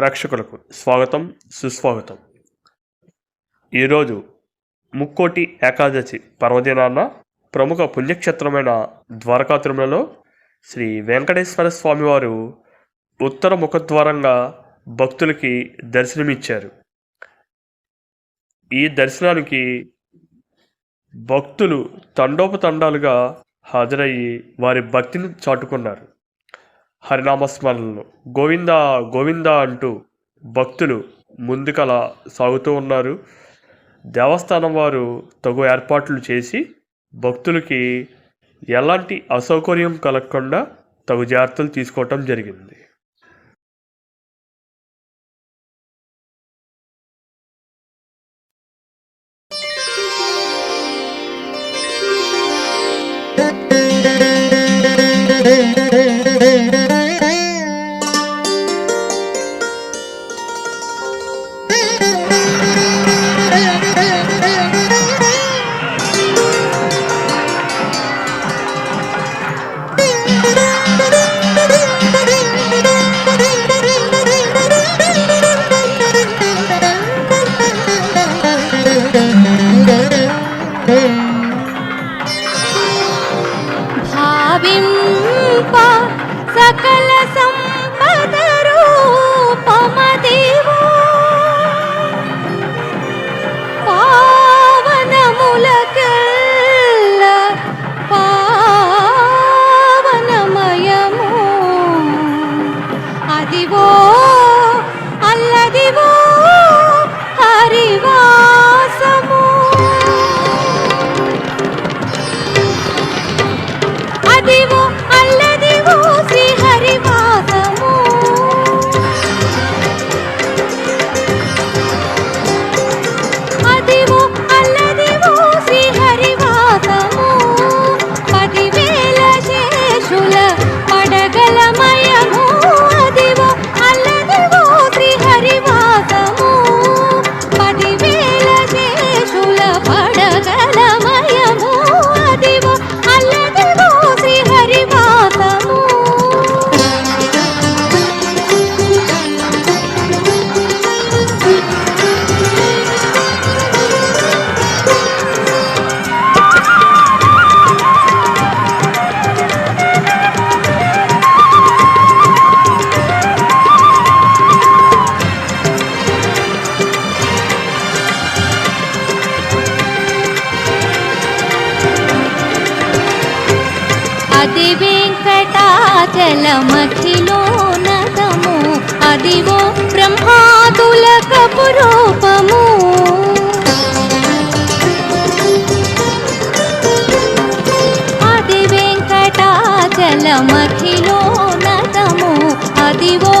ప్రేక్షకులకు స్వాగతం సుస్వాగతం. ఈరోజు ముక్కోటి ఏకాదశి పర్వదినాన ప్రముఖ పుణ్యక్షేత్రమైన ద్వారకా తిరుమలలో శ్రీ వెంకటేశ్వర స్వామివారు ఉత్తర ముఖద్వారంగా భక్తులకి దర్శనమిచ్చారు. ఈ దర్శనానికి భక్తులు తండోపతండాలుగా హాజరయ్యి వారి భక్తిని చాటుకున్నారు. హరినామస్మరణలు. గోవింద గోవింద అంటూ భక్తులు ముందుకలా సాగుతూ ఉన్నారు. దేవస్థానం వారు తగు ఏర్పాట్లు చేసి భక్తులకి ఎలాంటి అసౌకర్యం కలగకుండా తగు జాగ్రత్తలు తీసుకోవటం జరిగింది. భావింప సకల సంపద రూపమదివో. పావనములకెల్ల పావనమయము. అదివో అల్లదివో అది వెంకటాచలమఖిలో నతము అదివో బ్రహ్మాతుల కపురూపము అది వెంకటాచలమఖిలో నతము అదివో